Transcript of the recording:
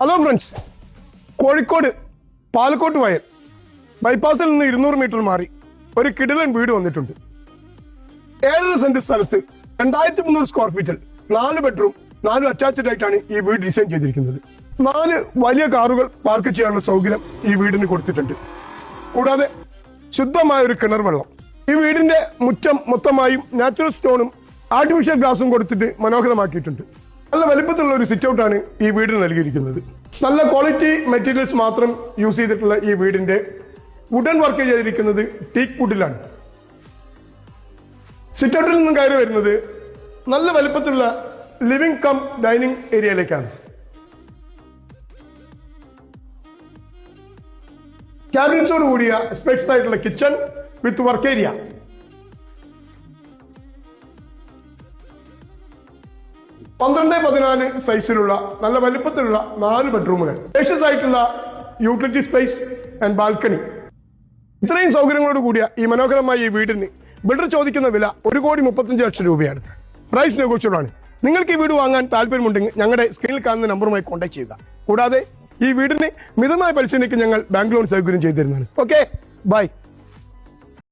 Hello friends Kozhikode Balakot വയൽ. ബൈപ്പാസിൽ നിന്ന് ഇരുന്നൂറ് മീറ്റർ മാറി. ഒരു കിടിലൻ വീട് വന്നിട്ടുണ്ട്. ഏഴര സെന്റ് സ്ഥലത്ത് രണ്ടായിരത്തി മുന്നൂറ് സ്ക്വയർ ഫീറ്റിൽ നാല് ബെഡ്റൂം നാല് അറ്റാച്ച്ഡ് ആയിട്ടാണ് ഈ വീട് ഡിസൈൻ ചെയ്തിരിക്കുന്നത്. നാല് വലിയ കാറുകൾ പാർക്ക് ചെയ്യാനുള്ള സൗകര്യം ഈ വീടിന് കൊടുത്തിട്ടുണ്ട്. കൂടാതെ ശുദ്ധമായ ഒരു കിണർ വെള്ളം. ഈ വീടിന്റെ മുറ്റം മൊത്തമായും നാച്ചുറൽ സ്റ്റോണും ആർട്ടിഫിഷ്യൽ ഗ്ലാസും കൊടുത്തിട്ട് മനോഹരമാക്കിയിട്ടുണ്ട്. നല്ല വലിപ്പത്തിലുള്ള ഒരു സിറ്റ് ഔട്ടാണ് ഈ വീടിന് നൽകിയിരിക്കുന്നത്. നല്ല ക്വാളിറ്റി മെറ്റീരിയൽസ് മാത്രം യൂസ് ചെയ്തിട്ടുള്ള ഈ വീടിന്റെ വുഡൻ വർക്ക് ചെയ്തിരിക്കുന്നത് ടീക്ക് വുഡിലാണ് സിറ്റ് ഔട്ടിൽ നിന്നും കയറി വരുന്നത് നല്ല വലിപ്പത്തിലുള്ള ലിവിംഗ് കം ഡൈനിങ് ഏരിയയിലേക്കാണ് ക്യാബിനറ്റ്സോട് കൂടിയ സ്പെക്സ് ആയിട്ടുള്ള കിച്ചൺ വിത്ത് വർക്ക് ഏരിയ പന്ത്രണ്ട് പതിനാല് സൈസിലുള്ള നല്ല വലിപ്പത്തിലുള്ള നാല് ബെഡ്റൂമുകൾ സ്പേഷ്യസ് ആയിട്ടുള്ള യൂട്ടിലിറ്റി സ്പേസ് ആൻഡ് ബാൽക്കണി ഇത്രയും സൗകര്യങ്ങളോട് കൂടിയ ഈ മനോഹരമായ ഈ വീടിന് ബിൽഡർ ചോദിക്കുന്ന വില ഒരു കോടി മുപ്പത്തഞ്ച് ലക്ഷം രൂപയാണ്. പ്രൈസ് നെഗോഷ്യബിൾ ആണ്. നിങ്ങൾക്ക് ഈ വീട് വാങ്ങാൻ താല്പര്യമുണ്ടെങ്കിൽ ഞങ്ങളുടെ സ്ക്രീനിൽ കാണുന്ന നമ്പറുമായി കോൺടാക്ട് ചെയ്യുക. കൂടാതെ ഈ വീടിന് മിതമായ പലിശയ്ക്ക് ഞങ്ങൾ ബാങ്ക് ലോൺ സൗകര്യം ചെയ്തു തരുന്നതാണ് ഓക്കെ ബൈ